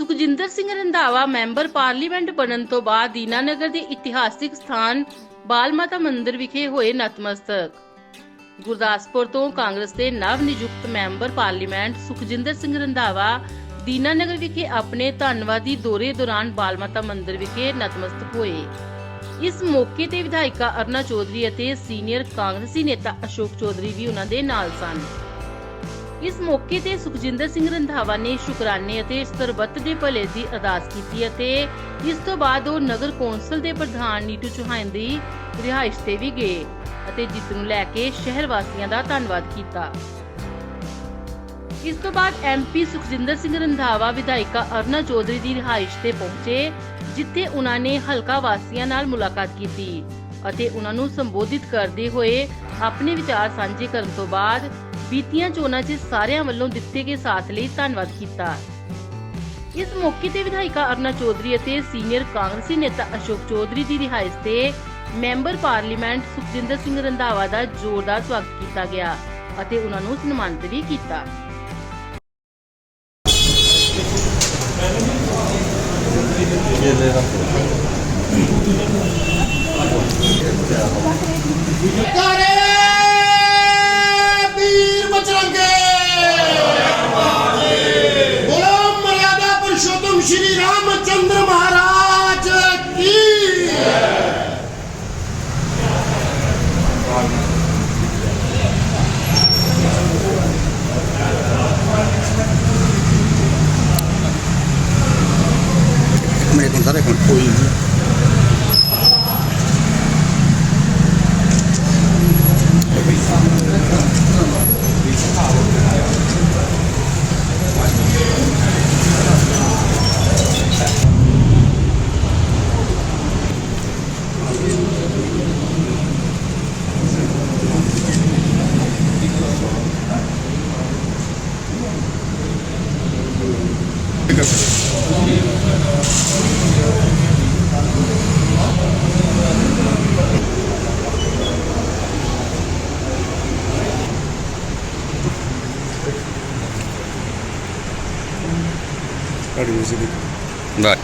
Sukhjinder Singh Randhawa member parliament ਬਣਨ ਤੋਂ ਬਾਅਦ ਦੀਨਾਨਗਰ ਦੇ ਇਤਿਹਾਸਿਕ ਸਥਾਨ ਬਾਲ ਮਾਤਾ ਮੰਦਿਰ ਵਿਖੇ ਹੋਏ ਨਤਮਸਤਕ। ਗੁਰਦਾਸਪੁਰ ਤੋਂ ਕਾਂਗਰਸ ਦੇ ਨਵ ਨਿਯੁਕਤ ਮੈਂਬਰ ਪਾਰਲੀਮੈਂਟ ਸੁਖਜਿੰਦਰ ਸਿੰਘ ਰੰਧਾਵਾ ਦੀਨਾਨਗਰ ਵਿਖੇ ਆਪਣੇ ਧੰਨਵਾਦੀ ਦੌਰੇ ਦੌਰਾਨ ਬਾਲ ਮਾਤਾ ਮੰਦਿਰ ਵਿਖੇ ਨਤਮਸਤਕ ਹੋਏ। ਇਸ ਮੌਕੇ ਤੇ ਵਿਧਾਇਕਾ ਅਰਨਾ ਚੌਧਰੀ ਅਤੇ ਸੀਨੀਅਰ ਕਾਂਗਰਸੀ ਨੇਤਾ ਅਸ਼ੋਕ ਚੌਧਰੀ ਵੀ ਉਹਨਾਂ ਦੇ ਨਾਲ ਸਨ। ਇਸ ਮੌਕੇ ਤੇ ਸੁਖਜਿੰਦਰ ਸਿੰਘ ਰੰਧਾਵਾ ਨੇ ਸ਼ੁਕਰਾਨੇ ਅਤੇ ਸਰਬੱਤ ਦੇ ਭਲੇ ਦੀ ਅਰਦਾਸ ਕੀਤੀ ਅਤੇ ਇਸ ਤੋਂ ਬਾਅਦ ਉਹ ਨਗਰ ਕੌਂਸਲ ਦੇ ਪ੍ਰਧਾਨ ਨੀਟੂ ਚੌਹਾਨ ਦੀ ਰਿਹਾਇਸ਼ ਤੇ ਵੀ ਗਏ ਅਤੇ ਜਿੱਤ ਨੂੰ ਲੈ ਕੇ ਸ਼ਹਿਰ ਵਾਸੀਆਂ ਦਾ ਧੰਨਵਾਦ ਕੀਤਾ। ਇਸ ਤੋਂ ਬਾਅਦ ਐਮਪੀ ਸੁਖਜਿੰਦਰ ਸਿੰਘ ਰੰਧਾਵਾ, ਵਿਧਾਇਕਾ ਅਰਨਾ ਚੌਧਰੀ ਦੀ ਰਿਹਾਇਸ਼ ਤੇ ਪਹੁੰਚੇ, ਜਿੱਥੇ ਉਹਨਾਂ ਨੇ ਹਲਕਾ ਵਾਸੀਆਂ ਨਾਲ ਮੁਲਾਕਾਤ ਕੀਤੀ ਅਤੇ ਉਹਨਾਂ ਨੂੰ ਸੰਬੋਧਿਤ ਕਰਦੇ ਹੋਏ ਆਪਣੇ ਵਿਚਾਰ ਸਾਂਝੇ ਕਰਨ ਤੋਂ ਬਾਅਦ ਬੀਤੀਆਂ ਚੋਣਾਂ 'ਚ ਸਾਰਿਆਂ ਵੱਲੋਂ ਦਿੱਤੇ ਗਏ ਸਾਥ ਲਈ ਧੰਨਵਾਦ ਕੀਤਾ। ਇਸ ਮੌਕੇ ਤੇ ਵਿਧਾਇਕਾ ਅਰਨਾ ਚੌਧਰੀ ਅਤੇ ਸੀਨੀਅਰ ਕਾਂਗਰਸੀ ਨੇਤਾ ਅਸ਼ੋਕ ਚੌਧਰੀ ਦੀ ਰਿਹਾਇਸ਼ ਤੇ ਮੈਂਬਰ ਪਾਰਲੀਮੈਂਟ ਸੁਖਜਿੰਦਰ ਸਿੰਘ ਰੰਧਾਵਾ ਦਾ ਜ਼ੋਰਦਾਰ ਸਵਾਗਤ ਕੀਤਾ ਗਿਆ ਅਤੇ ਉਹਨਾਂ ਨੂੰ ਸਨਮਾਨਿਤ ਵੀ ਕੀਤਾ। ਕਰੇ ਵੀਰ ਬਜਰੰਗੇ ਬੋਲੋ ਮਰਿਆਦਾ ਪੁਰਸ਼ੋਤਮ ਸ਼੍ਰੀ ਰਾਮਚੰਦਰ ਮਹਾਰਾਜ ਕੀ ਮੇਰੇ ਕੋਲ ਸਾਰੇ ਕੋਲ ਕੋਈ ਨਹੀਂ ਕਾੜੀ ਸੀ ਬਾਏ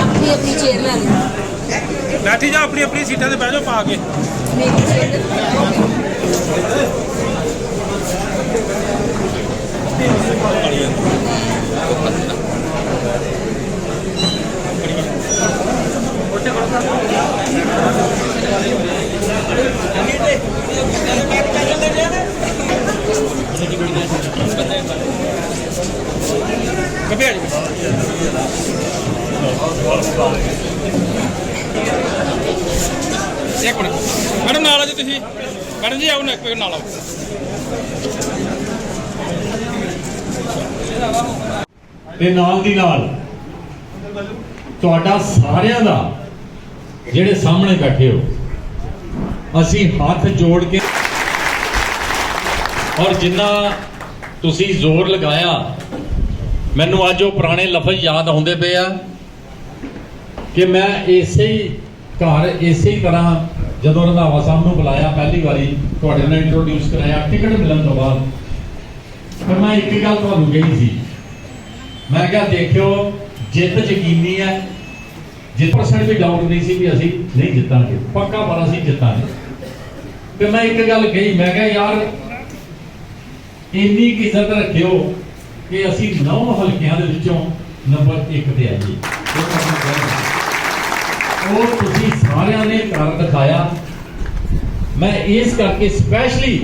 ਆਪਣੀ ਆਪਣੀ ਚੇਅਰ ਲੈ ਲਓ ਬੈਠੀ ਜਾ ਆਪਣੀ ਆਪਣੀ ਸੀਟਾਂ ਤੇ ਬਹਿ ਜਾਓ ਪਾ ਕੇ। ਮੇਰੀ ਚੇਅਰ ਇੱਕ ਮਿੰਟ ਮੈਡਮ ਨਾਲ ਆ ਜੀ ਤੁਸੀਂ। ਮੈਡਮ ਜੀ, ਆਓ ਨਾ ਇੱਕ ਮਿੰਟ ਨਾਲ ਆਓ। ਤੇ ਨਾਲ ਦੀ ਨਾਲ ਤੁਹਾਡਾ ਸਾਰਿਆਂ ਦਾ ਜਿਹੜੇ ਸਾਹਮਣੇ ਬੈਠੇ ਹੋ, ਅਸੀਂ ਹੱਥ ਜੋੜ ਕੇ ਔਰ ਜਿੰਨਾ ਤੁਸੀਂ ਜ਼ੋਰ ਲਗਾਇਆ। ਮੈਨੂੰ ਅੱਜ ਉਹ ਪੁਰਾਣੇ ਲਫ਼ਜ਼ ਯਾਦ ਆਉਂਦੇ ਪਏ ਆ ਕਿ ਮੈਂ ਇਸੇ ਹੀ ਘਰ, ਇਸੇ ਹੀ ਤਰ੍ਹਾਂ ਜਦੋਂ ਰੰਧਾਵਾ ਸਾਹਿਬ ਨੂੰ ਬੁਲਾਇਆ ਪਹਿਲੀ ਵਾਰੀ, ਤੁਹਾਡੇ ਨਾਲ ਇੰਟਰੋਡਿਊਸ ਕਰਾਇਆ, ਟਿਕਟ ਮਿਲਣ ਤੋਂ ਬਾਅਦ। ਪਰ ਮੈਂ ਇੱਕ ਗੱਲ ਤੁਹਾਨੂੰ ਕਹੀ ਸੀ। ਮੈਂ ਕਿਹਾ, ਦੇਖਿਓ, ਜਿੱਤ ਯਕੀਨੀ ਹੈ। ਜਿੱਤ ਪਰਸੈਂਟ ਵੀ ਡਾਊਟ ਨਹੀਂ ਸੀ ਵੀ ਅਸੀਂ ਨਹੀਂ ਜਿੱਤਾਂਗੇ। ਪੱਕਾ ਪਰ ਅਸੀਂ ਜਿੱਤਾਂਗੇ। ਤੇ ਮੈਂ ਇੱਕ ਗੱਲ ਕਹੀ, ਮੈਂ ਕਿਹਾ, ਯਾਰ ਇੰਨੀ ਕੀ ਇੱਜ਼ਤ ਰੱਖਿਓ ਕਿ ਅਸੀਂ ਨੌ ਹਲਕਿਆਂ ਦੇ ਵਿੱਚੋਂ ਨੰਬਰ 1 ਤੇ ਆਈਏ। ਉਹ ਤੁਸੀਂ ਸਾਰਿਆਂ ਨੇ ਕਰ ਦਿਖਾਇਆ। ਮੈਂ ਇਸ ਕਰਕੇ ਸਪੈਸ਼ਲੀ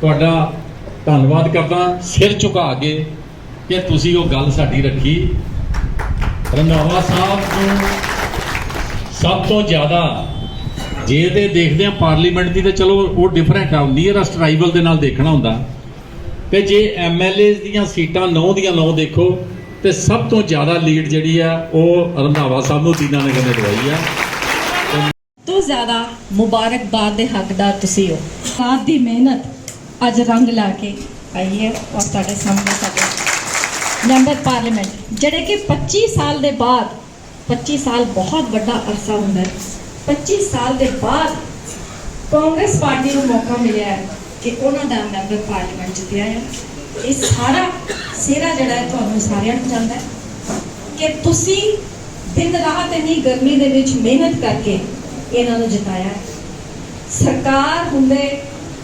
ਤੁਹਾਡਾ ਧੰਨਵਾਦ ਕਰਦਾ, ਸਿਰ ਝੁਕਾ ਕੇ ਕਿ ਤੁਸੀਂ ਉਹ ਗੱਲ ਸਾਡੀ ਰੱਖੀ। ਰੰਧਾਵਾ ਸਾਹਿਬ ਨੂੰ ਸਭ ਤੋਂ ਜ਼ਿਆਦਾ ਜੇ ਤੇ ਦੇਖਦੇ ਆ ਪਾਰਲੀਮੈਂਟ ਦੀ ਤੇ ਚਲੋ ਉਹ ਡਿਫਰੈਂਟ ਆ ਹੁੰਦੀ ਹੈ ਰਸਟਰਾਈਵਲ ਦੇ ਨਾਲ ਦੇਖਣਾ ਹੁੰਦਾ। ਤੇ ਜੇ ਐਮਐਲਏਜ਼ ਦੀਆਂ ਸੀਟਾਂ 9 ਦੀਆਂ 9 ਦੇਖੋ, ਤੇ ਸਭ ਤੋਂ ਜ਼ਿਆਦਾ ਲੀਡ ਜਿਹੜੀ ਆ, ਉਹ ਰੰਧਾਵਾ ਸਾਹਿਬ ਨੂੰ ਦੀਨਾ ਨਗਰ ਨੇ ਦਵਾਈ ਆ। ਤੋਂ ਜ਼ਿਆਦਾ ਮੁਬਾਰਕਬਾਦ ਦੇ ਹੱਕਦਾਰ ਤੁਸੀਂ ਹੋ। ਰਾਤ ਦੀ ਮਿਹਨਤ ਅੱਜ ਰੰਗ ਲਾ ਕੇ ਆਈ ਹੈ ਔਰ ਤੁਹਾਡੇ ਸਾਹਮਣੇ ਸਾਡੇ ਮੈਂਬਰ ਪਾਰਲੀਮੈਂਟ, ਜਿਹੜੇ ਕਿ 25 ਸਾਲ ਦੇ ਬਾਅਦ 25 ਸਾਲ ਬਹੁਤ ਵੱਡਾ ਅਰਸਾ ਹੁੰਦਾ ਹੈ। 25 ਸਾਲ ਦੇ ਬਾਅਦ ਕਾਂਗਰਸ ਪਾਰਟੀ ਨੂੰ ਮੌਕਾ ਮਿਲਿਆ ਹੈ। ਕਿ ਉਹਨਾਂ ਦਾ ਮੈਂਬਰ ਪਾਰਲੀਮੈਂਟ ਜਿੱਤਿਆ ਹੈ ਇਹ ਸਾਰਾ ਸਿਹਰਾ ਜਿਹੜਾ ਹੈ ਤੁਹਾਨੂੰ ਸਾਰਿਆਂ ਨੂੰ ਜਾਂਦਾ ਹੈ ਕਿ ਤੁਸੀਂ ਦਿਨ ਰਾਤ ਇੰਨੀ ਗਰਮੀ ਦੇ ਵਿੱਚ ਮਿਹਨਤ ਕਰਕੇ ਇਹਨਾਂ ਨੂੰ ਜਿਤਾਇਆ ਸਰਕਾਰ ਹੁੰਦੇ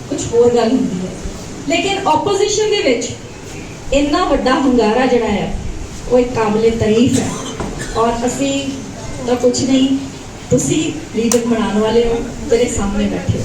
ਕੁਝ ਹੋਰ ਗੱਲ ਹੁੰਦੀ ਹੈ। ਲੇਕਿਨ ਆਪੋਜੀਸ਼ਨ ਦੇ ਵਿੱਚ ਇੰਨਾ ਵੱਡਾ ਹੰਗਾਰਾ ਜਿਹੜਾ ਹੈ, ਉਹ ਇੱਕ ਕਾਬਲੇ ਤਾਰੀਫ ਹੈ। ਔਰ ਅਸੀਂ ਤਾਂ ਕੁਝ ਨਹੀਂ, ਤੁਸੀਂ ਲੀਡਰ ਬਣਾਉਣ ਵਾਲੇ ਹੋ, ਮੇਰੇ ਸਾਹਮਣੇ ਬੈਠੇ ਹੋ।